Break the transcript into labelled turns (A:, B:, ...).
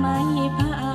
A: ไม่พา